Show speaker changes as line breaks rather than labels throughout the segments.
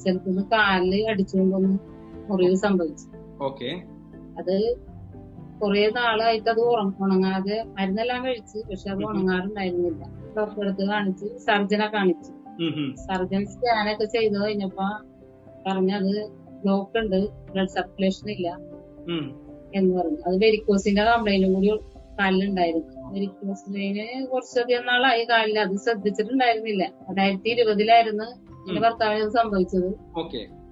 സ്ഥലത്തുനിന്ന് കാലിൽ അടിച്ചുകൊണ്ടൊന്ന് മുറിവ് സംഭവിച്ചു.
ഓക്കെ.
അത് കുറെ നാളായിട്ട് അത് ഉണങ്ങാതെ മരുന്നെല്ലാം കഴിച്ച് പക്ഷെ അത്. ഉണങ്ങാറുണ്ടായിരുന്നില്ല. ഡോക്ടറെ അടുത്ത് കാണിച്ച് സർജനെ കാണിച്ചു. സർജൻ സ്കാനൊക്കെ ചെയ്ത് കഴിഞ്ഞപ്പോ പറഞ്ഞത് ബ്ലോക്ക് ഉണ്ട് ബ്ലഡ് സർക്കുലേഷൻ ഇല്ല എന്ന് പറഞ്ഞു. അത് വെരിക്കോസിന്റെ കംപ്ലൈന്റും കൂടി കാലിലുണ്ടായിരുന്നു. വെരിക്കോസിന് കുറച്ചധികം നാളായി കാലിൽ അത് ശ്രദ്ധിച്ചിട്ടുണ്ടായിരുന്നില്ല. രണ്ടായിരത്തി ഇരുപതിലായിരുന്നു എന്റെ ഭർത്താവിന് സംഭവിച്ചത്.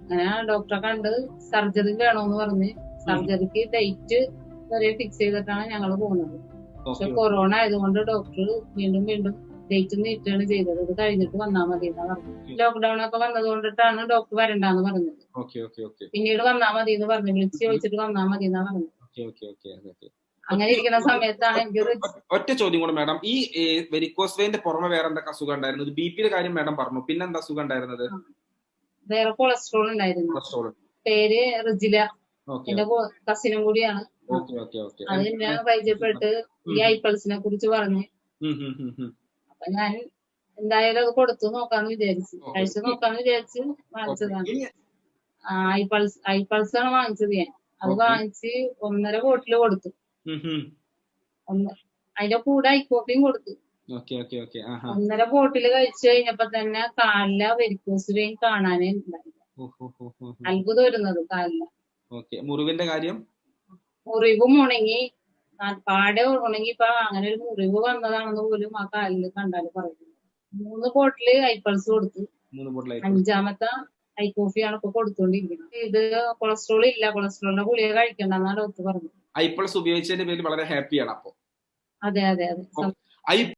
അങ്ങനെ ഡോക്ടറെ കണ്ട് സർജറി വേണോന്ന് പറഞ്ഞ് സർജറിക്ക് ഡേറ്റ് വരെ ഫിക്സ് ചെയ്തിട്ടാണ് ഞങ്ങൾ പോകുന്നത് പക്ഷെ കൊറോണ ആയതുകൊണ്ട് ഡോക്ടർ വീണ്ടും വീണ്ടും ഡേറ്റ് നീട്ടാണ് ചെയ്തത്. ഇത് കഴിഞ്ഞിട്ട് വന്നാൽ മതി എന്നാ പറഞ്ഞത് ലോക്ക്ഡൌൺ ഒക്കെ വന്നത് കൊണ്ടിട്ടാണ് ഡോക്ടർ വരണ്ടെന്ന് പറഞ്ഞത്. പിന്നീട് വന്നാൽ മതി എന്ന് പറഞ്ഞു വിളിച്ച് ചോദിച്ചിട്ട് വന്നാൽ മതി എന്നാ പറഞ്ഞത് അങ്ങനെ ഇരിക്കുന്ന സമയത്താണ്
ഒറ്റ ചോദ്യം കൂടെ മാഡം. ഈ വെരിക്കോസ് വെയിന്റെ പുറമെ വേറെ എന്തൊക്കെ അസുഖം ഉണ്ടായിരുന്നത് ബി പിയുടെ കാര്യം മാഡം പറഞ്ഞു. പിന്നെ എന്താ അസുഖം ഉണ്ടായിരുന്നത്?
വേറെ കൊളസ്ട്രോൾ ഉണ്ടായിരുന്നു.
കൊളസ്ട്രോൾ
പേര് റിജില. എന്റെ കസിനും കൂടിയാണ്. അത് ഞാൻ പരിചയപ്പെട്ട് ഈ ഐപ്പൾസിനെ കുറിച്ച് പറഞ്ഞു. അപ്പൊ ഞാൻ എന്തായാലും അത് കൊടുത്തു നോക്കാന്ന് വിചാരിച്ചു. കഴിച്ച് നോക്കാന്ന് വിചാരിച്ച് വാങ്ങിച്ചതാണ്. ഐ പൾസ് ഐ ആണ് വാങ്ങിച്ചത് ഞാൻ. അത്. വാങ്ങിച്ച് ഒന്നര ബോട്ടിൽ കൊടുത്തു. അതിന്റെ കൂടെ ഐക്കോപ്പിയും കൊടുത്തു. ഒന്നര ബോട്ടിൽ കഴിച്ചു കഴിഞ്ഞപ്പോ തന്നെ കാലില വെരിക്കോസ് വെയിൻ കാണാനേ ഉണ്ടായില്ല അത്ഭുതം വരുന്നത് കാലില
മുറിവിന്റെ കാര്യം?
മുറിവും ഉണങ്ങി. പാടെ ഉണങ്ങി ഇപ്പൊ അങ്ങനെ ഒരു മുറിവ് വന്നതാണെന്ന് പോലും ആ കാലിൽ കണ്ടാൽ പറയുന്നു മൂന്ന് ബോട്ടിൽ ഐപ്പൾസ് കൊടുത്തു. അഞ്ചാമത്തെ ഐ കോഫിയാണ് ഇപ്പൊ കൊടുത്തോണ്ടിരിക്കുന്നത്. ഇത് കൊളസ്ട്രോൾ ഇല്ല കൊളസ്ട്രോളിന്റെ ഗുളിക കഴിക്കണ്ടെന്നാണ് ഡോക്ടർ പറഞ്ഞത്.
ഐപ്പിൾസ് ഉപയോഗിച്ചതിന്റെ പേരിൽ വളരെ ഹാപ്പിയാണ് അപ്പൊ.
അതെ അതെ അതെ.
ഐ